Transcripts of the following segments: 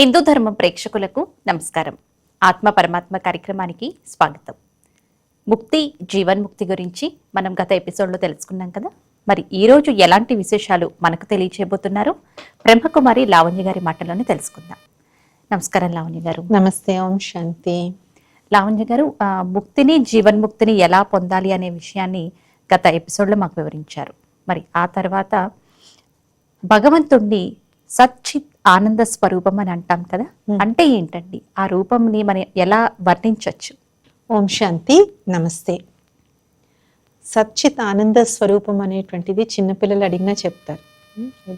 హిందూ ధర్మ ప్రేక్షకులకు నమస్కారం. ఆత్మ పరమాత్మ కార్యక్రమానికి స్వాగతం. ముక్తి జీవన్ముక్తి గురించి మనం గత ఎపిసోడ్లో తెలుసుకున్నాం కదా? మరి ఈ రోజు ఎలాంటి విశేషాలు మనకు తెలియచేయబోతున్నారు బ్రహ్మకుమారి లావణ్య గారి మాటలోనే తెలుసుకుందాం. నమస్కారం లావణ్య గారు. నమస్తే ఓం శాంతి. లావణ్య గారు ముక్తిని జీవన్ముక్తిని ఎలా పొందాలి అనే విషయాన్ని గత ఎపిసోడ్లో మాకు వివరించారు. మరి ఆ తర్వాత భగవంతుణ్ణి సచ్చిత్ ఆనంద స్వరూపం అని అంటాం కదా. అంటే ఏంటండి? ఆ రూపంని మనం ఎలా వర్ణించవచ్చు ఓం శాంతి నమస్తే. సచ్చిత్ ఆనంద స్వరూపం అనేటువంటిది చిన్నపిల్లలు అడిగినా చెప్తారు?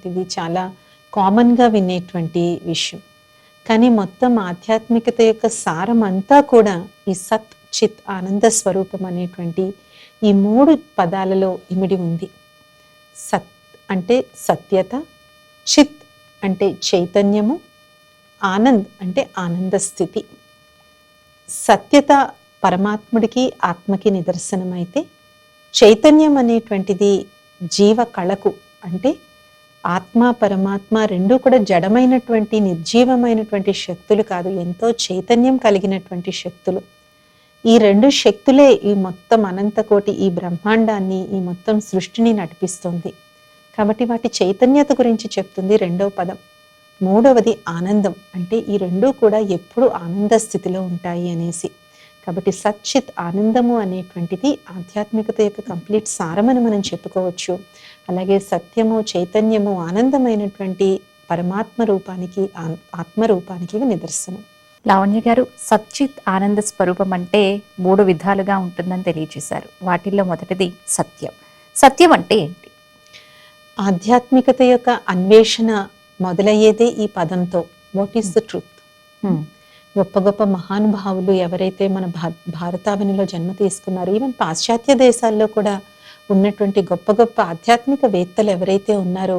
ఇది చాలా కామన్గా వినేటువంటి విషయం. కానీ మొత్తం ఆధ్యాత్మికత యొక్క సారం అంతా కూడా ఈ సత్ చిత్ ఆనంద స్వరూపం అనేటువంటి ఈ మూడు పదాలలో ఇమిడి ఉంది. సత్ అంటే సత్యత చిత్ అంటే చైతన్యము ఆనంద్ అంటే ఆనంద స్థితి సత్యత పరమాత్ముడికి ఆత్మకి నిదర్శనమైతే చైతన్యం అనేటువంటిది జీవ కళకు అంటే ఆత్మ పరమాత్మ రెండూ కూడా జడమైనటువంటి నిర్జీవమైనటువంటి శక్తులు కాదు ఎంతో చైతన్యం కలిగినటువంటి శక్తులు. ఈ రెండు శక్తులే ఈ మొత్తం అనంతకోటి ఈ బ్రహ్మాండాన్ని ఈ మొత్తం సృష్టిని నడిపిస్తుంది. కాబట్టి వాటి చైతన్యత గురించి చెప్తుంది రెండవ పదం. మూడవది ఆనందం. అంటే ఈ రెండూ కూడా ఎప్పుడు ఆనంద స్థితిలో ఉంటాయి అనేసి. కాబట్టి సచ్చిత్ ఆనందము అనేటువంటిది ఆధ్యాత్మికత యొక్క కంప్లీట్ సారమని మనం చెప్పుకోవచ్చు. అలాగే సత్యము చైతన్యము ఆనందమైనటువంటి పరమాత్మ రూపానికి ఆ- ఆత్మ రూపానికి నిదర్శనం. లావణ్య గారు సచ్చిత్ ఆనంద స్వరూపం అంటే మూడు విధాలుగా ఉంటుందని తెలియజేశారు వాటిల్లో మొదటిది సత్యం. సత్యం అంటే ఏంటి? ఆధ్యాత్మికత యొక్క అన్వేషణ మొదలయ్యేదే ఈ పదంతో. What is the truth. గొప్ప గొప్ప మహానుభావులు ఎవరైతే మన భా భారతావనిలో జన్మ తీసుకున్నారో ఈవెన్ పాశ్చాత్య దేశాల్లో కూడా ఉన్నటువంటి గొప్ప గొప్ప ఆధ్యాత్మిక వేత్తలు ఎవరైతే ఉన్నారో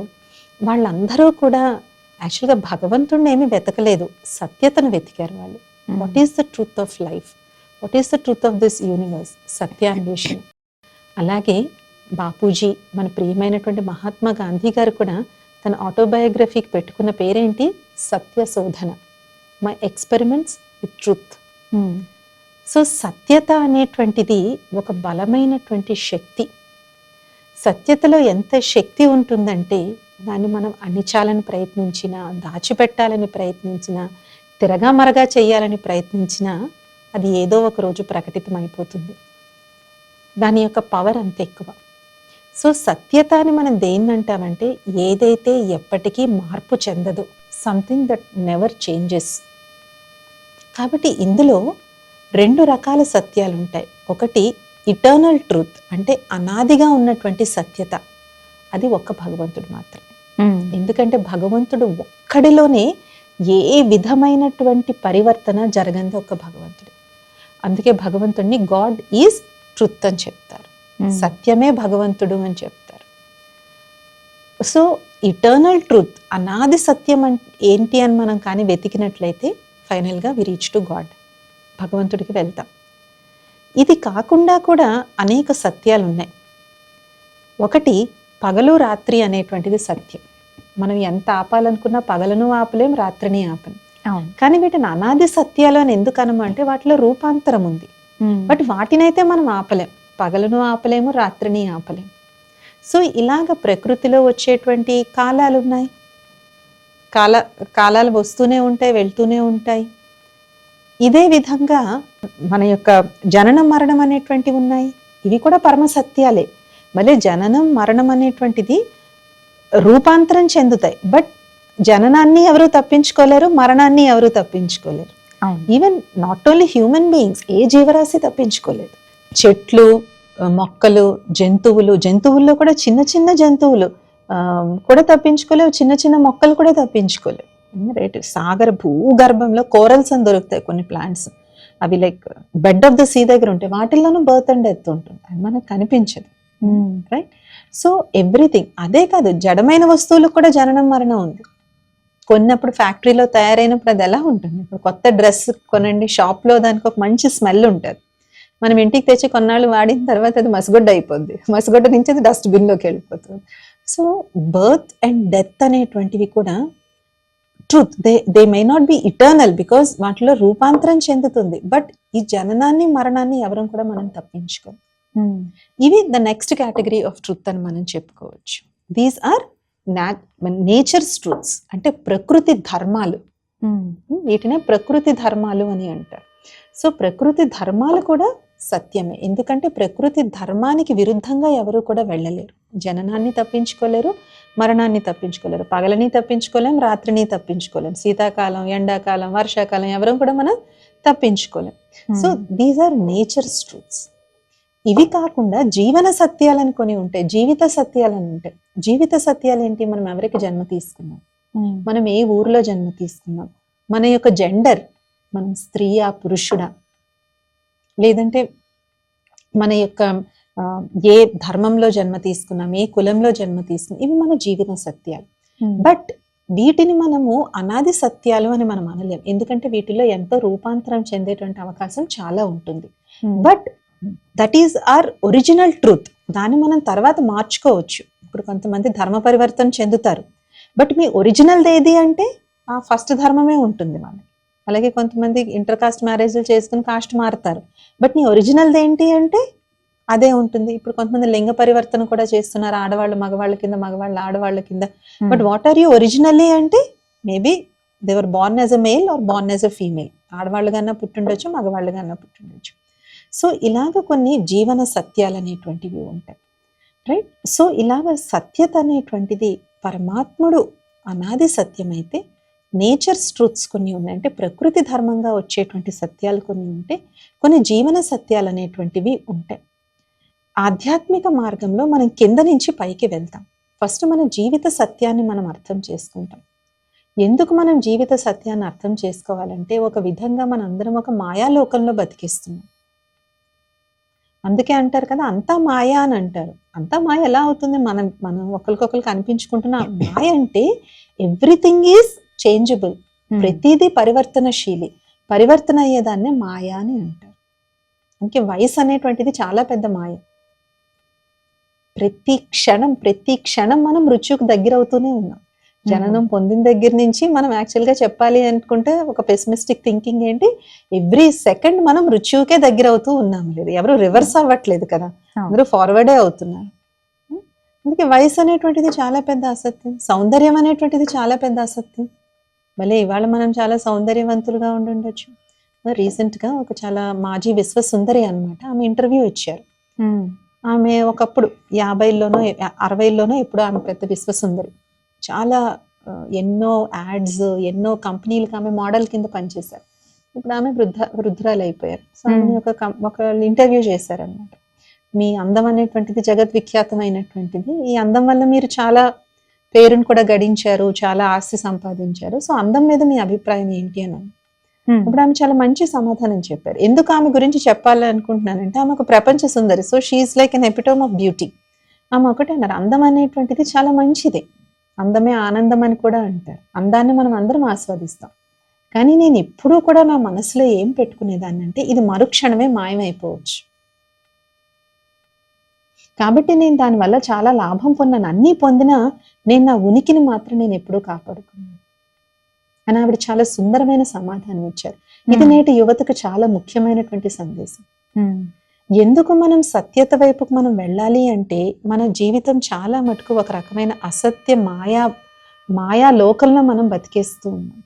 వాళ్ళందరూ కూడా యాక్చువల్గా భగవంతుడిని ఏమీ వెతకలేదు. సత్యతను వెతికారు వాళ్ళు. What is the truth of life what is the truth of this universe సత్యాన్వేషణ. అలాగే బాపూజీ మన ప్రియమైనటువంటి మహాత్మా గాంధీ గారు కూడా తన ఆటోబయోగ్రఫీకి పెట్టుకున్న పేరేంటి? సత్య శోధన. My experiments with truth. So సత్యత అనేటువంటిది ఒక బలమైనటువంటి శక్తి. సత్యతలో ఎంత శక్తి ఉంటుందంటే దాన్ని మనం అణిచాలని ప్రయత్నించినా దాచిపెట్టాలని ప్రయత్నించినా తిరగా మరగా చేయాలని ప్రయత్నించినా అది ఏదో ఒక రోజు ప్రకటితమైపోతుంది. దాని యొక్క పవర్ అంత ఎక్కువ. సో సత్యత అని మనం దేన్ని అంటామంటే ఏదైతే ఎప్పటికీ మార్పు చెందదు సంథింగ్ దట్ నెవర్ చేంజెస్ కాబట్టి ఇందులో రెండు రకాల సత్యాలు ఉంటాయి ఒకటి ఇటర్నల్ ట్రూత్ అంటే అనాదిగా ఉన్నటువంటి సత్యత. అది ఒక్క భగవంతుడు మాత్రమే. Hmm. ఎందుకంటే భగవంతుడు ఒక్కడిలోనే ఏ విధమైనటువంటి పరివర్తన జరగంది ఒక్క భగవంతుడు. అందుకే భగవంతుడిని గాడ్ ఈజ్ ట్రుత్ అని చెప్తారు. సత్యమే భగవంతుడు అని చెప్తారు. సో ఇటర్నల్ ట్రూత్ అనాది సత్యం ఏంటి అని మనం కానీ వెతికినట్లయితే ఫైనల్గా వి రీచ్ టు గాడ్ భగవంతుడికి వెళ్తాం. ఇది కాకుండా కూడా అనేక సత్యాలు ఉన్నాయి ఒకటి పగలు రాత్రి అనేటువంటిది సత్యం. మనం ఎంత ఆపాలనుకున్నా పగలను ఆపలేం రాత్రిని ఆపలేం కానీ వీటిని అనాది సత్యాలు అని ఎందుకు అనమంటే వాటిలో రూపాంతరం ఉంది. Hmm. బట్ వాటినైతే మనం ఆపలేం. పగలను ఆపలేము రాత్రిని ఆపలేం సో ఇలాగ ప్రకృతిలో వచ్చేటువంటి కాలాలు ఉన్నాయి కాల కాలాలు వస్తూనే ఉంటాయి వెళ్తూనే ఉంటాయి. ఇదే విధంగా మన యొక్క జననం మరణం అనేటువంటివి ఉన్నాయి. ఇవి కూడా పరమ సత్యాలే. మళ్ళీ జననం మరణం అనేటువంటిది రూపాంతరం చెందుతాయి. బట్ జననాన్ని ఎవరు తప్పించుకోలేరు మరణాన్ని ఎవరు తప్పించుకోలేరు. Even not only human beings ఏ జీవరాశి తప్పించుకోలేదు. చెట్లు మొక్కలు జంతువులు జంతువుల్లో కూడా చిన్న చిన్న జంతువులు కూడా తప్పించుకోలేవు చిన్న చిన్న మొక్కలు కూడా తప్పించుకోలేవు. రైట్ సాగర భూగర్భంలో కోరల్స్ అని దొరుకుతాయి కొన్ని ప్లాంట్స్ అవి like bed of the sea దగ్గర ఉంటాయి వాటిల్లోనూ బర్త్ అండ్ డెత్ ఉంటుంది అది మనకు కనిపించదు. రైట్ సో ఎవ్రీథింగ్ అదే కాదు జడమైన వస్తువులకు కూడా జననం మరణం ఉంది. కొన్నప్పుడు ఫ్యాక్టరీలో తయారైనప్పుడు అది ఎలా ఉంటుంది? ఇప్పుడు కొత్త డ్రెస్ కొనండి షాప్లో దానికి ఒక మంచి స్మెల్ ఉంటుంది. మనం ఇంటికి తెచ్చి కొన్నాళ్ళు వాడిన తర్వాత అది మసగొడ్డ అయిపోద్ది. మసగొడ్డ నుంచి అది డస్ట్బిన్లోకి వెళ్ళిపోతుంది. సో బర్త్ అండ్ డెత్ అనేటువంటివి కూడా truth they they may not be eternal because వాటిలో రూపాంతరం చెందుతుంది. బట్ ఈ జననాన్ని మరణాన్ని ఎవరం కూడా మనం తప్పించుకోం ఇవి the next category of truth అని మనం చెప్పుకోవచ్చు. దీస్ ఆర్ నేచర్స్ ట్రూత్స్ అంటే ప్రకృతి ధర్మాలు. వీటినే ప్రకృతి ధర్మాలు అని అంటారు. సో ప్రకృతి ధర్మాలు కూడా సత్యమే. ఎందుకంటే ప్రకృతి ధర్మానికి విరుద్ధంగా ఎవరు కూడా వెళ్ళలేరు. జననాన్ని తప్పించుకోలేరు మరణాన్ని తప్పించుకోలేరు పగలని తప్పించుకోలేం రాత్రిని తప్పించుకోలేం శీతాకాలం ఎండాకాలం వర్షాకాలం ఎవరు కూడా మనం తప్పించుకోలేం. So these are nature's truths ఇవి కాకుండా జీవన సత్యాలని కొన్ని ఉంటాయి జీవిత సత్యాలని ఉంటాయి జీవిత సత్యాలు ఏంటి మనం ఎవరికి జన్మ తీసుకున్నాం? మనం ఏ ఊర్లో జన్మ తీసుకున్నాం? మన యొక్క జెండర్ మనం స్త్రీయా పురుషుడా? లేదంటే మన యొక్క ఏ ధర్మంలో జన్మ తీసుకున్నాం ఏ కులంలో జన్మ తీసుకున్నాం ఇవి మన జీవిత సత్యాలు. బట్ వీటిని మనము అనాది సత్యాలు అని మనం అనలేం. ఎందుకంటే వీటిలో ఎంతో రూపాంతరం చెందేటువంటి అవకాశం చాలా ఉంటుంది. But that is are original truth దాన్ని మనం తర్వాత మార్చుకోవచ్చు. ఇప్పుడు కొంతమంది ధర్మ పరివర్తన చెందుతారు. బట్ మీ ఒరిజినల్ ఏది అంటే ఆ ఫస్ట్ ధర్మమే ఉంటుంది మనకి అలాగే కొంతమంది ఇంటర్ కాస్ట్ మ్యారేజ్లు చేసుకుని కాస్ట్ మారుతారు. బట్ నీ ఒరిజినల్ ఏంటి అంటే అదే ఉంటుంది. ఇప్పుడు కొంతమంది లింగ పరివర్తన కూడా చేస్తున్నారు. ఆడవాళ్ళు మగవాళ్ళ కింద మగవాళ్ళు ఆడవాళ్ళ కింద. But what are you originally అంటే maybe they were born as a male or born as a female ఆడవాళ్ళు కన్నా పుట్టుండొచ్చు మగవాళ్ళు కన్నా పుట్టుండొచ్చు. సో ఇలాగ కొన్ని జీవన సత్యాలు అనేటువంటివి ఉంటాయి. రైట్ సో ఇలాగ సత్యత అనేటువంటిది పరమాత్ముడు అనాది సత్యమైతే నేచర్స్ ట్రూత్స్ కొన్ని ఉన్నాయి. అంటే ప్రకృతి ధర్మంగా వచ్చేటువంటి సత్యాలు కొన్ని ఉంటాయి. కొన్ని జీవన సత్యాలు అనేటువంటివి ఉంటాయి. ఆధ్యాత్మిక మార్గంలో మనం కింద నుంచి పైకి వెళ్తాం. ఫస్ట్ మన జీవిత సత్యాన్ని మనం అర్థం చేసుకుంటాం. ఎందుకు మనం జీవిత సత్యాన్ని అర్థం చేసుకోవాలంటే ఒక విధంగా మనందరం ఒక మాయాలోకంలో బతికిస్తున్నాం. అందుకే అంటారు కదా అంతా మాయా అని అంటారు. అంతా మాయ ఎలా అవుతుంది? మనం మనం ఒకరికొకరు అనిపించుకుంటున్న మాయ అంటే ఎవ్రీథింగ్ ఈజ్ చేంజబుల్. ప్రతిదీ పరివర్తనశీలి. పరివర్తన అయ్యేదాన్నే మాయ అని అంటారు. అందుకే వయసు అనేటువంటిది చాలా పెద్ద మాయ. ప్రతి క్షణం ప్రతి క్షణం మనం మృత్యుకు దగ్గర అవుతూనే ఉన్నాం జననం పొందిన దగ్గర నుంచి మనం యాక్చువల్గా చెప్పాలి అనుకుంటే ఒక పెసిమిస్టిక్ థింకింగ్ ఏంటి? ఎవ్రీ సెకండ్ మనం మృత్యువుకే దగ్గర అవుతూ ఉన్నాం లేదు. ఎవరు రివర్స్ అవ్వట్లేదు కదా. అందరూ ఫార్వర్డే అవుతున్నారు. అందుకే వయసు అనేటువంటిది చాలా పెద్ద అసత్యం. సౌందర్యం అనేటువంటిది చాలా పెద్ద అసత్యం. భలే ఇవాళ మనం చాలా సౌందర్యవంతులుగా ఉండుండొచ్చు. రీసెంట్గా ఒక చాలా మాజీ విశ్వ సుందరి అనమాట ఆమె ఇంటర్వ్యూ ఇచ్చారు. ఆమె ఒకప్పుడు యాభైలోనో అరవైలోనో ఎప్పుడో ఆమె పెద్ద విశ్వసుందరి చాలా ఎన్నో యాడ్స్ ఎన్నో కంపెనీలకు ఆమె మోడల్ కింద పనిచేశారు. ఇప్పుడు ఆమె వృద్ధ వృద్ధురాలు అయిపోయారు సో ఆమెని ఒక కం- ఒక ఇంటర్వ్యూ చేశారనమాట మీ అందం అనేటువంటిది జగత్ విఖ్యాతమైనటువంటిది ఈ అందం వల్ల మీరు చాలా పేరును కూడా గడించారు చాలా ఆస్తి సంపాదించారు. సో అందం మీద మీ అభిప్రాయం ఏంటి అని. ఇప్పుడు ఆమె చాలా మంచి సమాధానం చెప్పారు. ఎందుకు ఆమె గురించి చెప్పాలి అనుకుంటున్నానంటే ఆమె ఒక ప్రపంచ సుందరి. So she is like an epitome of beauty ఆమె ఒకటే అన్నారు. అందం అనేటువంటిది చాలా మంచిదే. అందమే ఆనందం అని కూడా అంటారు. అందాన్ని మనం అందరం ఆస్వాదిస్తాం. కానీ నేను ఎప్పుడూ కూడా నా మనసులో ఏం పెట్టుకునేదాన్ని అంటే ఇది మరుక్షణమే మాయమైపోవచ్చు. కాబట్టి నేను దానివల్ల చాలా లాభం పొందాను అన్నీ పొందినా నేను నా ఉనికిని మాత్రం నేను ఎప్పుడూ కాపాడుకున్నాను. అని ఆవిడ చాలా సుందరమైన సమాధానం ఇచ్చారు. ఇది నేటి యువతకు చాలా ముఖ్యమైనటువంటి సందేశం. ఎందుకు మనం సత్యత వైపుకు మనం వెళ్ళాలి అంటే మన జీవితం చాలా మటుకు ఒక రకమైన అసత్య మాయా మాయా లోకంలో మనం బతికేస్తూ ఉన్నాం.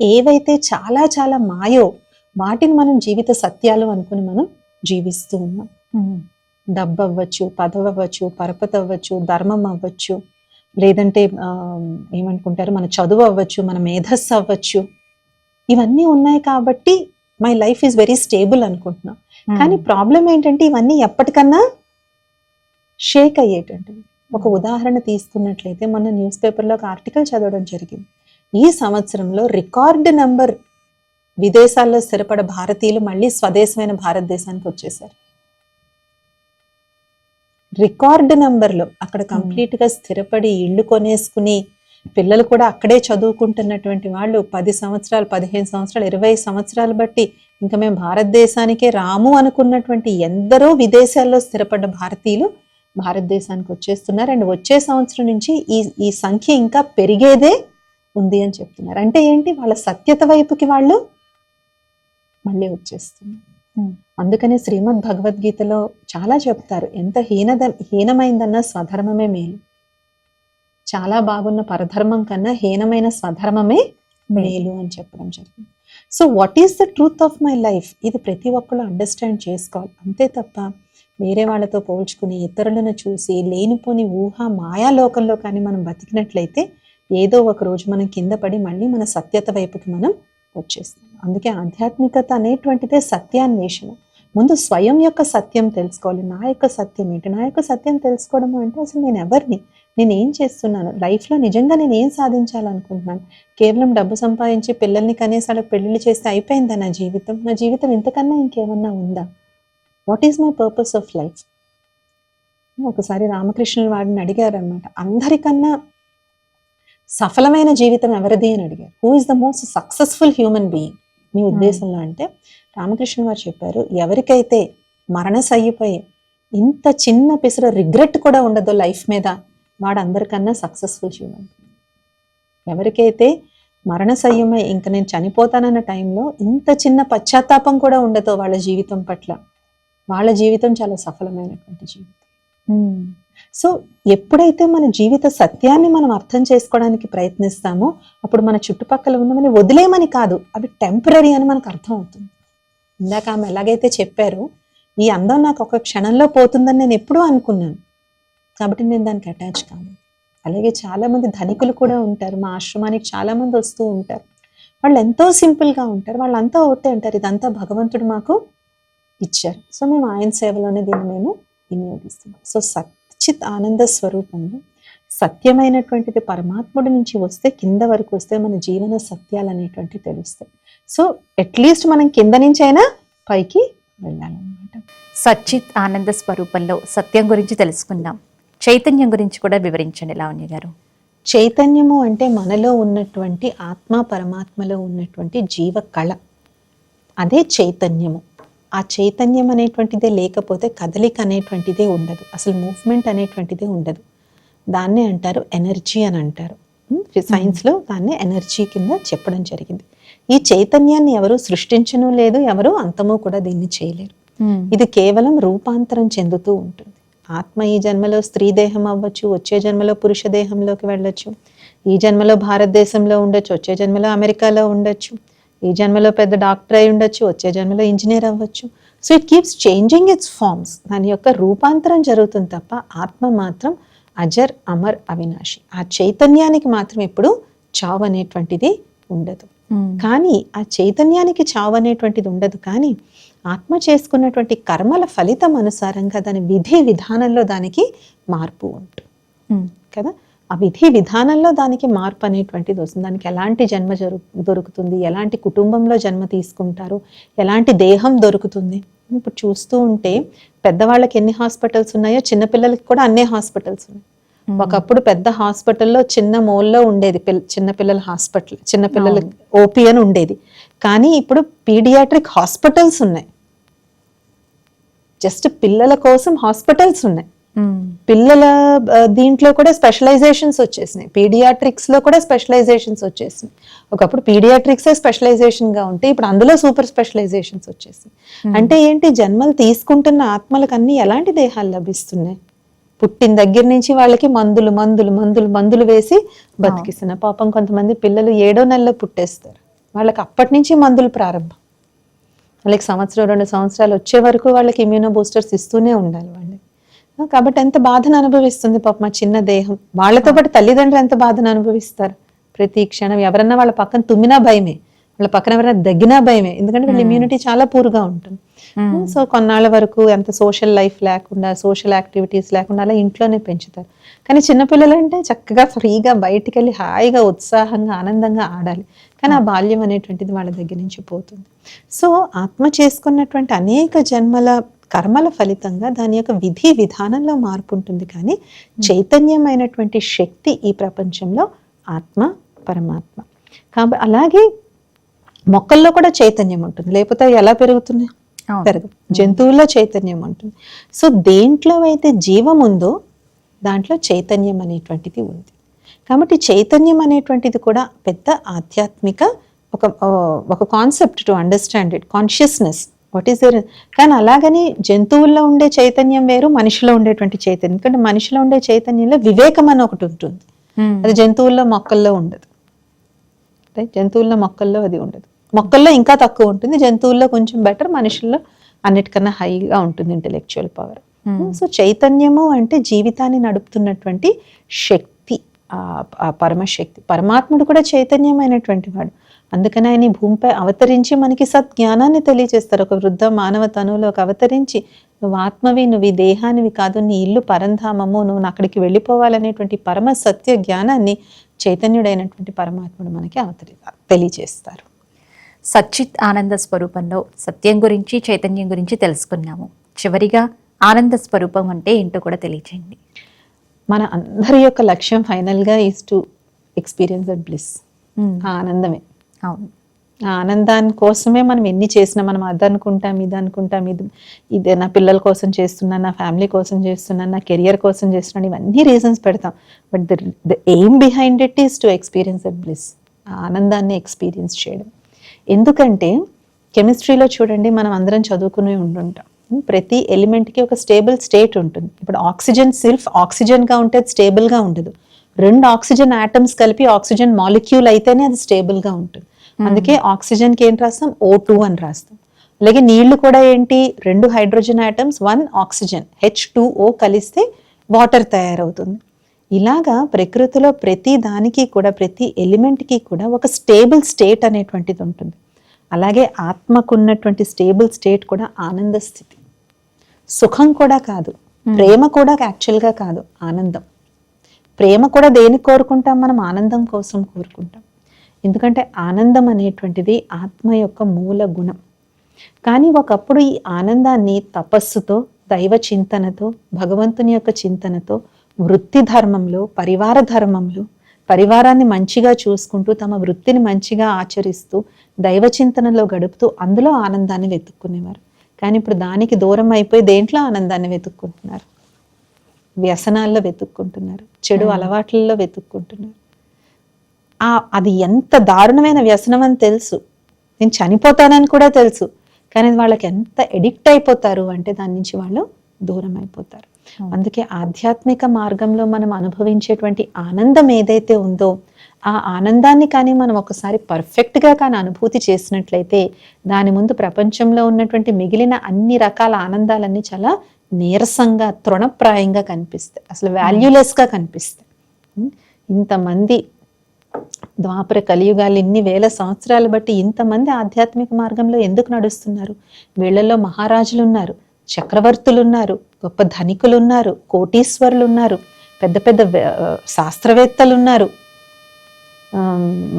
ఏవైతే చాలా చాలా మాయో వాటిని మనం జీవిత సత్యాలు అనుకుని మనం జీవిస్తూ ఉన్నాం. డబ్బు అవ్వచ్చు పదవి అవ్వచ్చు పరపతి అవ్వచ్చు ధర్మం అవ్వచ్చు లేదంటే ఏమనుకుంటారు మన చదువు అవ్వచ్చు మన మేధస్సు అవ్వచ్చు ఇవన్నీ ఉన్నాయి కాబట్టి my life is very stable అనుకుంటున్నాం. కానీ ప్రాబ్లం ఏంటంటే ఇవన్నీ ఎప్పటికన్నా షేక్ అయ్యేటంటివి ఒక ఉదాహరణ తీసుకున్నట్లయితే మొన్న న్యూస్ పేపర్లో ఒక ఆర్టికల్ చదవడం జరిగింది. ఈ సంవత్సరంలో రికార్డు నంబర్ విదేశాల్లో స్థిరపడ భారతీయులు మళ్ళీ స్వదేశమైన భారతదేశానికి వచ్చేసారు రికార్డు నంబర్లో అక్కడ కంప్లీట్గా స్థిరపడి ఇల్లు కొనేసుకుని పిల్లలు కూడా అక్కడే చదువుకుంటున్నటువంటి వాళ్ళు పది సంవత్సరాలు పదిహేను సంవత్సరాలు ఇరవై సంవత్సరాలు బట్టి ఇంకా మేము భారతదేశానికే రాము అనుకున్నటువంటి ఎందరో విదేశాల్లో స్థిరపడ్డ భారతీయులు భారతదేశానికి వచ్చేస్తున్నారు. అండ్ వచ్చే సంవత్సరం నుంచి ఈ ఈ సంఖ్య ఇంకా పెరిగేదే ఉంది అని చెప్తున్నారు. అంటే ఏంటి? వాళ్ళ సత్యత వైపుకి వాళ్ళు మళ్ళీ వచ్చేస్తున్నారు. అందుకనే శ్రీమద్ భగవద్గీతలో చాలా చెప్తారు ఎంత హీనద హీనమైందన్న స్వధర్మమే మేలు. చాలా బాగున్న పరధర్మం కన్నా హీనమైన స్వధర్మమే మేలు అని చెప్పడం జరిగింది. So what is the truth of my life ఇది ప్రతి ఒక్కళ్ళు అండర్స్టాండ్ చేసుకోవాలి. అంతే తప్ప వేరే వాళ్ళతో పోల్చుకుని ఇతరులను చూసి లేనిపోని ఊహ మాయాలోకంలో కానీ మనం బతికినట్లయితే ఏదో ఒక రోజు మనం కింద పడి మళ్ళీ మన సత్యత వైపుకి మనం వచ్చేస్తుంది. అందుకే ఆధ్యాత్మికత అనేటువంటిదే సత్యాన్వేషణ. ముందు స్వయం యొక్క సత్యం తెలుసుకోవాలి. నా యొక్క సత్యం ఏంటి? నా యొక్క సత్యం తెలుసుకోవడం అంటే అసలు నేను ఎవరిని? నేను ఏం చేస్తున్నాను? లైఫ్లో నిజంగా నేను ఏం సాధించాలనుకుంటున్నాను? కేవలం డబ్బు సంపాదించి పిల్లల్ని కనీసాలు వాళ్ళకి పెళ్ళిళ్ళు చేస్తే అయిపోయిందా నా జీవితం? నా జీవితం ఇంతకన్నా ఇంకేమన్నా ఉందా? What is my purpose of life ఒకసారి రామకృష్ణుల వాడిని అడిగారనమాట అందరికన్నా సఫలమైన జీవితం ఎవరిది అని అడిగారు. Who is the most successful human being మీ ఉద్దేశంలో అంటే రామకృష్ణ వారు చెప్పారు ఎవరికైతే మరణశయ్యిపోయి ఇంత చిన్న పిసర రిగ్రెట్ కూడా ఉండదో లైఫ్ మీద వాడు అందరికన్నా సక్సెస్ఫుల్ హ్యూమన్ ఎవరికైతే మరణశయ్యమై ఇంక నేను చనిపోతానన్న టైంలో ఇంత చిన్న పశ్చాత్తాపం కూడా ఉండదో వాళ్ళ జీవితం పట్ల. వాళ్ళ జీవితం చాలా సఫలమైనటువంటి జీవితం. సో ఎప్పుడైతే మన జీవిత సత్యాన్ని మనం అర్థం చేసుకోవడానికి ప్రయత్నిస్తామో అప్పుడు మన చుట్టుపక్కల ఉన్నవని వదిలేమని కాదు అవి టెంపరీ అని మనకు అర్థం అవుతుంది ఇందాక ఆమె ఎలాగైతే చెప్పారు ఈ అందం నాకు ఒక క్షణంలో పోతుందని నేను ఎప్పుడూ అనుకున్నాను. కాబట్టి నేను దానికి అటాచ్ కాను. అలాగే చాలా మంది ధనికులు కూడా ఉంటారు మా ఆశ్రమానికి చాలా మంది వస్తూ ఉంటారు. వాళ్ళు ఎంతో సింపుల్గా గా ఉంటారు వాళ్ళంతా ఒకటే అంటారు ఇదంతా భగవంతుడు మాకు ఇచ్చారు. సో మేము ఆయన సేవలోనే దీన్ని మేము వినియోగిస్తున్నాం. సో సచ్చిత్ ఆనంద స్వరూపంలో సత్యమైనటువంటిది పరమాత్ముడి నుంచి వస్తే కింద వరకు వస్తే మన జీవన సత్యాలు అనేటువంటి తెలుస్తాయి. సో అట్లీస్ట్ మనం కింద నుంచి అయినా పైకి వెళ్ళాలన్నమాట. సచ్చిత్ ఆనంద స్వరూపంలో సత్యం గురించి తెలుసుకుందాం. చైతన్యం గురించి కూడా వివరించండి లావణ్య గారు. చైతన్యము అంటే మనలో ఉన్నటువంటి ఆత్మ పరమాత్మలో ఉన్నటువంటి జీవ కళ అదే చైతన్యము. ఆ చైతన్యం అనేటువంటిదే లేకపోతే కదలిక అనేటువంటిదే ఉండదు. అసలు మూవ్మెంట్ అనేటువంటిదే ఉండదు. దాన్నే అంటారు ఎనర్జీ అని అంటారు. సైన్స్లో దాన్ని ఎనర్జీ కింద చెప్పడం జరిగింది. ఈ చైతన్యాన్ని ఎవరు సృష్టించను లేదు ఎవరు అంతము కూడా దీన్ని చేయలేరు. ఇది కేవలం రూపాంతరం చెందుతూ ఉంటుంది. ఆత్మ ఈ జన్మలో స్త్రీ దేహం అవ్వచ్చు వచ్చే జన్మలో పురుష దేహంలోకి వెళ్ళొచ్చు ఈ జన్మలో భారతదేశంలో ఉండొచ్చు వచ్చే జన్మలో అమెరికాలో ఉండొచ్చు ఈ జన్మలో పెద్ద డాక్టర్ అయి ఉండొచ్చు వచ్చే జన్మలో ఇంజనీర్ అవ్వచ్చు. So it keeps changing its forms దాని యొక్క రూపాంతరం జరుగుతుంది తప్ప ఆత్మ మాత్రం అజర్ అమర్ అవినాశి. ఆ చైతన్యానికి మాత్రం ఎప్పుడు చావు అనేటువంటిది ఉండదు. కానీ ఆ చైతన్యానికి చావు అనేటువంటిది ఉండదు. కానీ ఆత్మ చేసుకున్నటువంటి కర్మల ఫలితం అనుసారంగా దాని విధి విధానంలో దానికి మార్పు ఉంటుంది కదా? ఆ విధి విధానంలో దానికి మార్పు అనేటువంటిది వస్తుంది. దానికి ఎలాంటి జన్మ జరు దొరుకుతుంది? ఎలాంటి కుటుంబంలో జన్మ తీసుకుంటారు? ఎలాంటి దేహం దొరుకుతుంది? ఇప్పుడు చూస్తూ ఉంటే పెద్దవాళ్ళకి ఎన్ని హాస్పిటల్స్ ఉన్నాయో చిన్నపిల్లలకి కూడా అన్నే హాస్పిటల్స్ ఉన్నాయి. ఒకప్పుడు పెద్ద హాస్పిటల్లో చిన్న మోల్లో ఉండేది. పిల్ల చిన్నపిల్లల హాస్పిటల్ చిన్నపిల్లల ఓపీ అని ఉండేది. కానీ ఇప్పుడు పీడియాట్రిక్ హాస్పిటల్స్ ఉన్నాయి. జస్ట్ పిల్లల కోసం హాస్పిటల్స్ ఉన్నాయి. పిల్లల దీంట్లో కూడా స్పెషలైజేషన్స్ వచ్చేసినాయి. పీడియాట్రిక్స్లో కూడా స్పెషలైజేషన్స్ వచ్చేసినాయి. ఒకప్పుడు పీడియాట్రిక్స్ స్పెషలైజేషన్గా ఉంటే ఇప్పుడు అందులో సూపర్ స్పెషలైజేషన్స్ వచ్చేసినాయి. అంటే ఏంటి? జన్మలు తీసుకుంటున్న ఆత్మలకు అన్ని ఎలాంటి దేహాలు లభిస్తున్నాయి? పుట్టిన దగ్గర నుంచి వాళ్ళకి మందులు మందులు మందులు మందులు వేసి బతికిస్తున్నారు పాపం కొంతమంది పిల్లలు ఏడో నెలలో పుట్టేస్తారు. వాళ్ళకి అప్పటి నుంచి మందులు ప్రారంభం. వాళ్ళకి సంవత్సరం రెండు సంవత్సరాలు వచ్చే వరకు వాళ్ళకి ఇమ్యూనో బూస్టర్స్ ఇస్తూనే ఉండాలి వాళ్ళకి ఆ, కాబట్టి ఎంత బాధను అనుభవిస్తుంది పాప మా చిన్న దేహం. వాళ్ళతో పాటు తల్లిదండ్రులు ఎంత బాధను అనుభవిస్తారు? ప్రతి క్షణం ఎవరన్నా వాళ్ళ పక్కన తుమ్మినా భయమే. వాళ్ళ పక్కన ఎవరైనా దగ్గినా భయమే. ఎందుకంటే వీళ్ళ ఇమ్యూనిటీ చాలా పూర్గా ఉంటుంది. సో కొన్నాళ్ళ వరకు ఎంత సోషల్ లైఫ్ లేకుండా సోషల్ యాక్టివిటీస్ లేకుండా అలా ఇంట్లోనే పెంచుతారు. కానీ చిన్నపిల్లలు అంటే చక్కగా ఫ్రీగా బయటికి వెళ్ళి హాయిగా ఉత్సాహంగా ఆనందంగా ఆడాలి. కానీ ఆ బాల్యం అనేటువంటిది వాళ్ళ దగ్గర నుంచి పోతుంది. సో ఆత్మ చేసుకున్నటువంటి అనేక జన్మల కర్మల ఫలితంగా దాని యొక్క విధి విధానంలో మార్పు ఉంటుంది. కానీ చైతన్యమైనటువంటి శక్తి ఈ ప్రపంచంలో ఆత్మ పరమాత్మ. కాబట్టి అలాగే మొక్కల్లో కూడా చైతన్యం ఉంటుంది. లేకపోతే అవి ఎలా పెరుగుతున్నాయి. పెరగవు జంతువుల్లో చైతన్యం ఉంటుంది. సో దేంట్లో అయితే జీవం ఉందో దాంట్లో చైతన్యం అనేటువంటిది ఉంది. కాబట్టి చైతన్యం అనేటువంటిది కూడా పెద్ద ఆధ్యాత్మిక ఒక ఒక concept to understand it consciousness what is there కానీ అలాగని జంతువుల్లో ఉండే చైతన్యం వేరు మనిషిలో ఉండేటువంటి చైతన్యం. ఎందుకంటే మనిషిలో ఉండే చైతన్యంలో వివేకం అని ఒకటి ఉంటుంది. అది జంతువుల్లో మొక్కల్లో ఉండదు. రైట్ జంతువుల్లో మొక్కల్లో అది ఉండదు. మొక్కల్లో ఇంకా తక్కువ ఉంటుంది. జంతువుల్లో కొంచెం బెటర్ మనుషుల్లో అన్నిటికన్నా హైగా ఉంటుంది ఇంటెలెక్చువల్ పవర్ సో చైతన్యము అంటే జీవితాన్ని నడుపుతున్నటువంటి శక్తి పరమశక్తి. పరమాత్ముడు కూడా చైతన్యమైనటువంటి వాడు. అందుకని ఆయన భూమిపై అవతరించి మనకి సద్జ్ఞానాన్ని తెలియజేస్తారు. ఒక వృద్ధ మానవ తనువులోకి అవతరించి నువ్వు ఆత్మవి నువ్వు ఈ దేహానివి కాదు నీ ఇల్లు పరంధామము నువ్వు అక్కడికి వెళ్ళిపోవాలనేటువంటి పరమ సత్య జ్ఞానాన్ని చైతన్యుడైనటువంటి పరమాత్ముడు మనకి అవతరి తెలియజేస్తారు. సచ్చిత్ ఆనంద స్వరూపంలో సత్యం గురించి చైతన్యం గురించి తెలుసుకున్నాము. చివరిగా ఆనంద స్వరూపం అంటే ఏంటో కూడా తెలియచేయండి. మన అందరి యొక్క లక్ష్యం ఫైనల్గా is to experience that bliss ఆ ఆనందమే. అవును. ఆ ఆనందాని కోసమే మనం ఎన్ని చేసినా మనం అది అనుకుంటాం ఇది అనుకుంటాం ఇది ఇది నా పిల్లల కోసం చేస్తున్నాను నా ఫ్యామిలీ కోసం చేస్తున్నాను నా కెరియర్ కోసం చేస్తున్నాను ఇవన్నీ రీజన్స్ పెడతాం. But the the aim behind it is to experience that bliss ఆనందాన్ని ఎక్స్పీరియన్స్ చేయడం. ఎందుకంటే కెమిస్ట్రీలో చూడండి మనం అందరం చదువుకునే ఉంటుంటాం ప్రతి ఎలిమెంట్కి ఒక స్టేబుల్ స్టేట్ ఉంటుంది. ఇప్పుడు ఆక్సిజన్ సెల్ఫ్ ఆక్సిజన్గా ఉంటే అది స్టేబుల్గా ఉండదు. రెండు ఆక్సిజన్ ఆటమ్స్ కలిపి ఆక్సిజన్ మాలిక్యూల్ అయితేనే అది స్టేబుల్గా ఉంటుంది. అందుకే ఆక్సిజన్కి ఏంటి రాస్తాం? ఓ టూ అని రాస్తాం. అలాగే నీళ్ళు కూడా ఏంటి? రెండు hydrogen atoms one oxygen H two O కలిస్తే వాటర్ తయారవుతుంది. ఇలాగా ప్రకృతిలో ప్రతి దానికి కూడా ప్రతి ఎలిమెంట్కి కూడా ఒక స్టేబుల్ స్టేట్ అనేటువంటిది ఉంటుంది. అలాగే ఆత్మకున్నటువంటి స్టేబుల్ స్టేట్ కూడా ఆనంద స్థితి. సుఖం కూడా కాదు. ప్రేమ కూడా యాక్చువల్గా కాదు. ఆనందం. ప్రేమ కూడా దేనికి కోరుకుంటాం? మనం ఆనందం కోసం కోరుకుంటాం. ఎందుకంటే ఆనందం అనేటువంటిది ఆత్మ యొక్క మూల గుణం. కానీ ఒకప్పుడు ఈ ఆనందాన్ని తపస్సుతో దైవ చింతనతో భగవంతుని యొక్క చింతనతో వృత్తి ధర్మంలో పరివార ధర్మంలో పరివారాన్ని మంచిగా చూసుకుంటూ తమ వృత్తిని మంచిగా ఆచరిస్తూ దైవ చింతనలో గడుపుతూ అందులో ఆనందాన్ని వెతుక్కునేవారు. కానీ ఇప్పుడు దానికి దూరం అయిపోయి దేంట్లో ఆనందాన్ని వెతుక్కుంటున్నారు? వ్యసనాల్లో వెతుక్కుంటున్నారు. చెడు అలవాట్లలో వెతుక్కుంటున్నారు. ఆ అది ఎంత దారుణమైన వ్యసనం అని తెలుసు. నేను చనిపోతానని కూడా తెలుసు. కానీ వాళ్ళకి ఎంత ఎడిక్ట్ అయిపోతారు అంటే దాని నుంచి వాళ్ళు దూరం అయిపోతారు. అందుకే ఆధ్యాత్మిక మార్గంలో మనం అనుభవించేటువంటి ఆనందం ఏదైతే ఉందో ఆ ఆనందాన్ని కానీ మనం ఒకసారి పర్ఫెక్ట్గా కానీ అనుభూతి చేసినట్లయితే దాని ముందు ప్రపంచంలో ఉన్నటువంటి మిగిలిన అన్ని రకాల ఆనందాలన్నీ చాలా నీరసంగా తృణప్రాయంగా కనిపిస్తాయి. అసలు వాల్యూలెస్గా కనిపిస్తాయి? ఇంతమంది ద్వాపర కలియుగాలు ఇన్ని వేల సంవత్సరాలు బట్టి ఇంతమంది ఆధ్యాత్మిక మార్గంలో ఎందుకు నడుస్తున్నారు? వీళ్ళల్లో మహారాజులు ఉన్నారు చక్రవర్తులు ఉన్నారు గొప్ప ధనికులు ఉన్నారు కోటీశ్వరులు ఉన్నారు పెద్ద పెద్ద శాస్త్రవేత్తలు ఉన్నారు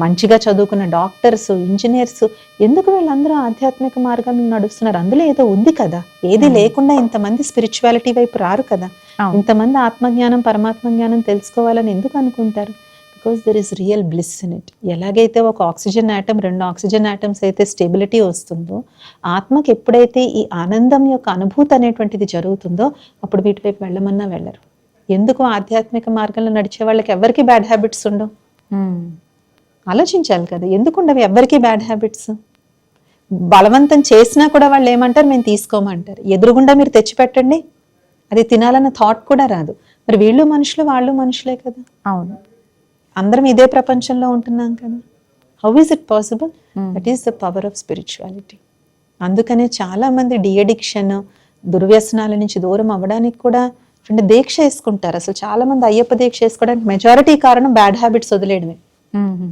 మంచిగా చదువుకున్న డాక్టర్స్ ఇంజనీర్స్ ఎందుకు వీళ్ళందరూ ఆధ్యాత్మిక మార్గంలో నడుస్తున్నారు? అందులో ఏదో ఉంది కదా. ఏది లేకుండా ఇంతమంది స్పిరిచువాలిటీ వైపు రారు కదా. ఇంతమంది ఆత్మజ్ఞానం పరమాత్మ జ్ఞానం తెలుసుకోవాలని ఎందుకు అనుకుంటారు? Because there is real bliss in it ఎలాగైతే ఒక ఆక్సిజన్ ఆటమ్ రెండు ఆక్సిజన్ ఆటమ్స్ అయితే స్టెబిలిటీ వస్తుందో ఆత్మకి ఎప్పుడైతే ఈ ఆనందం యొక్క అనుభూతి అనేటువంటిది జరుగుతుందో అప్పుడు వీటి వైపు వెళ్ళమన్నా వెళ్ళరు. ఎందుకు ఆధ్యాత్మిక మార్గంలో నడిచే వాళ్ళకి ఎవరికి బ్యాడ్ హ్యాబిట్స్ ఉండవు? ఆలోచించాలి కదా ఎందుకు ఉండవు ఎవరికి బ్యాడ్ హ్యాబిట్స్ బలవంతం చేసినా కూడా వాళ్ళు ఏమంటారు? మేము తీసుకోమంటారు. ఎదురుగుండా మీరు తెచ్చిపెట్టండి. అది తినాలన్న థాట్ కూడా రాదు. మరి వీళ్ళు మనుషులు వాళ్ళు మనుషులే కదా. అవును. అందరం ఇదే ప్రపంచంలో ఉంటున్నాం కదా. How is it possible that is the power of spirituality అందుకనే చాలా మంది డిఎడిక్షన్ దుర్వ్యసనాల నుంచి దూరం అవ్వడానికి కూడా అంటే దీక్ష వేసుకుంటారు అసలు చాలా మంది అయ్యప్ప దీక్ష వేసుకోవడానికి మెజారిటీ కారణం బ్యాడ్ హ్యాబిట్స్ వదిలేయడమే. మ్మ్.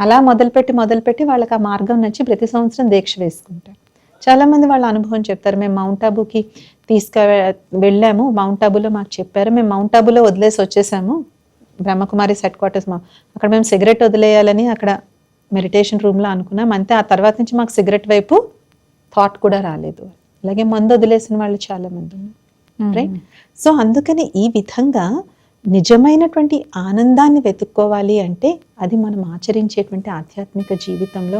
అలా మొదలుపెట్టి మొదలుపెట్టి వాళ్ళకి ఆ మార్గం నచ్చి ప్రతి సంవత్సరం దీక్ష వేసుకుంటారు. చాలా మంది వాళ్ళ అనుభవం చెప్తారు మేము మౌంట్ ఆబుకి తీసుక వెళ్ళాము. మౌంట్ ఆబులో మాకు చెప్పారు. మేము మౌంట్ ఆబులో వదిలేసి వచ్చేసాము. బ్రహ్మకుమారి హెడ్ క్వార్టర్స్ మా అక్కడ మేము సిగరెట్ వదిలేయాలని అక్కడ మెడిటేషన్ రూమ్లో అనుకున్నాం. అంతే ఆ తర్వాత నుంచి మాకు సిగరెట్ వైపు థాట్ కూడా రాలేదు. అలాగే మందు వదిలేసిన వాళ్ళు చాలా మంది ఉన్నారు రైట్ సో అందుకని ఈ విధంగా నిజమైనటువంటి ఆనందాన్ని వెతుక్కోవాలి అంటే అది మనం ఆచరించేటువంటి ఆధ్యాత్మిక జీవితంలో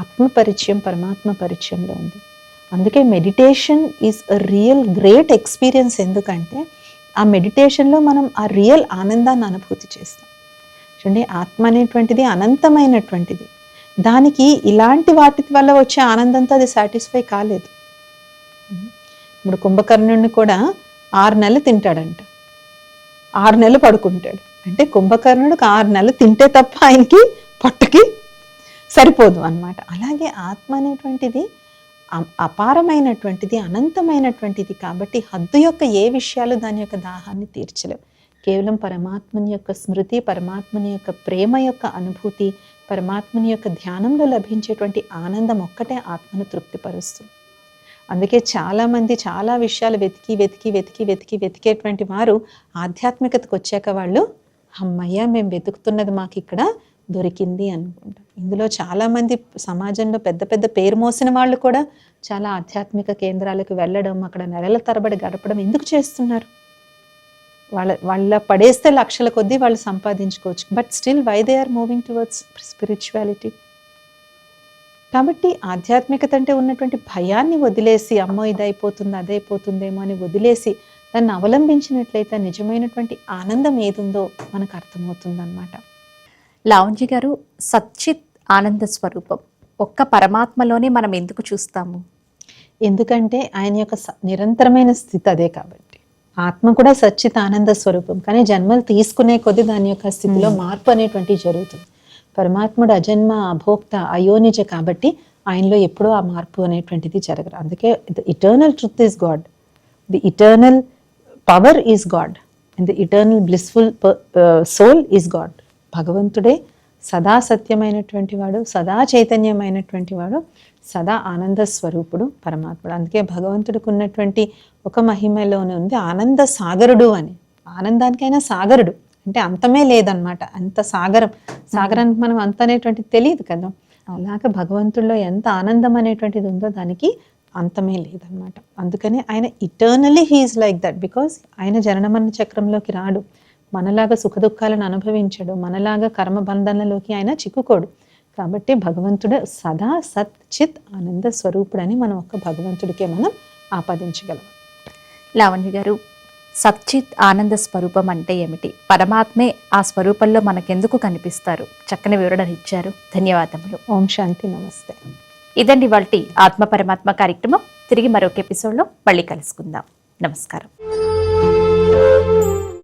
ఆత్మ పరిచయం పరమాత్మ పరిచయంలో ఉంది. అందుకే meditation is a real great experience ఎందుకంటే ఆ మెడిటేషన్లో మనం ఆ రియల్ ఆనందాన్ని అనుభూతి చేస్తాం. చూడండి ఆత్మ అనేటువంటిది అనంతమైనటువంటిది. దానికి ఇలాంటి వాటి వల్ల వచ్చే ఆనందంతో అది సాటిస్ఫై కాలేదు. ఇప్పుడు కుంభకర్ణుడిని కూడా ఆరు నెలలు తింటాడంట. ఆరు నెలలు పడుకుంటాడు. అంటే కుంభకర్ణుడికి ఆరు నెలలు తింటే తప్ప ఆయనకి పొట్టకి సరిపోదు అన్నమాట. అలాగే ఆత్మ అనేటువంటిది అపారమైనటువంటిది అనంతమైనటువంటిది కాబట్టి హద్దు యొక్క ఏ విషయాలు దాని యొక్క దాహాన్ని తీర్చలేవు. కేవలం పరమాత్మని యొక్క స్మృతి పరమాత్మని యొక్క ప్రేమ యొక్క అనుభూతి పరమాత్మని యొక్క ధ్యానంలో లభించేటువంటి ఆనందం ఒక్కటే ఆత్మను తృప్తిపరుస్తుంది. అందుకే చాలామంది చాలా విషయాలు వెతికి వెతికి వెతికి వెతికి వెతికేటువంటి వారు ఆధ్యాత్మికతకు వచ్చాక వాళ్ళు అమ్మయ్య మేము వెతుకుతున్నది మాకు ఇక్కడ దొరికింది అనుకుంటాం. ఇందులో చాలామంది సమాజంలో పెద్ద పెద్ద పేరు మోసిన వాళ్ళు కూడా చాలా ఆధ్యాత్మిక కేంద్రాలకు వెళ్ళడం అక్కడ నెలల తరబడి గడపడం ఎందుకు చేస్తున్నారు? వాళ్ళ వాళ్ళ పడేస్తే లక్షల కొద్దీ వాళ్ళు సంపాదించుకోవచ్చు. But still why they are moving towards spirituality కాబట్టి ఆధ్యాత్మికత అంటే ఉన్నటువంటి భయాన్ని వదిలేసి అమ్మో ఇది అయిపోతుంది అదైపోతుందేమో అని వదిలేసి దాన్ని అవలంబించినట్లయితే నిజమైనటువంటి ఆనందం ఏదుందో మనకు అర్థమవుతుంది అనమాట లావంజి గారు సచ్చిత్ ఆనంద స్వరూపం. ఒక్క పరమాత్మలోనే మనం ఎందుకు చూస్తాము? ఎందుకంటే ఆయన యొక్క స- నిరంతరమైన స్థితి అదే కాబట్టి. ఆత్మ కూడా సచ్చిత్ ఆనంద స్వరూపం. కానీ జన్మలు తీసుకునే కొద్ది దాని యొక్క స్థితిలో మార్పు అనేటువంటిది జరుగుతుంది. పరమాత్ముడు అజన్మ అభోక్త అయోనిజ కాబట్టి ఆయనలో ఎప్పుడూ ఆ మార్పు అనేటువంటిది జరగదు. అందుకే the eternal truth is God the eternal power is God and the eternal blissful soul is God భగవంతుడే సదా సత్యమైనటువంటి వాడు సదా చైతన్యమైనటువంటి వాడు సదా ఆనంద స్వరూపుడు పరమాత్ముడు. అందుకే భగవంతుడికి ఉన్నటువంటి ఒక మహిమలోనే ఉంది ఆనంద సాగరుడు అని. ఆనందానికైనా సాగరుడు. అంటే అంతమే లేదనమాట అంత సాగరం. సాగరానికి మనం అంత అనేటువంటిది తెలియదు కదా. అలాగ భగవంతుడిలో ఎంత ఆనందం అనేటువంటిది ఉందో దానికి అంతమే లేదనమాట అందుకనే ఆయన eternally he is like that because ఆయన జననమరణ చక్రంలోకి రాడు. మనలాగా సుఖదుఖాలను అనుభవించడు. మనలాగా కర్మబంధనలోకి ఆయన చిక్కుకోడు. కాబట్టి భగవంతుడు సదా సత్ చిత్ ఆనంద స్వరూపుడని మనం ఒక్క భగవంతుడికే మనం ఆపాదించగలం. లావణ్య గారు సచ్చిత్ ఆనంద స్వరూపం అంటే ఏమిటి? పరమాత్మే ఆ స్వరూపంలో మనకెందుకు కనిపిస్తారు? చక్కని వివరణ ఇచ్చారు. ధన్యవాదములు. ఓం శాంతి. నమస్తే. ఇదండి వాళ్ళ ఆత్మ పరమాత్మ కార్యక్రమం. తిరిగి మరొక ఎపిసోడ్లో మళ్ళీ కలుసుకుందాం. నమస్కారం.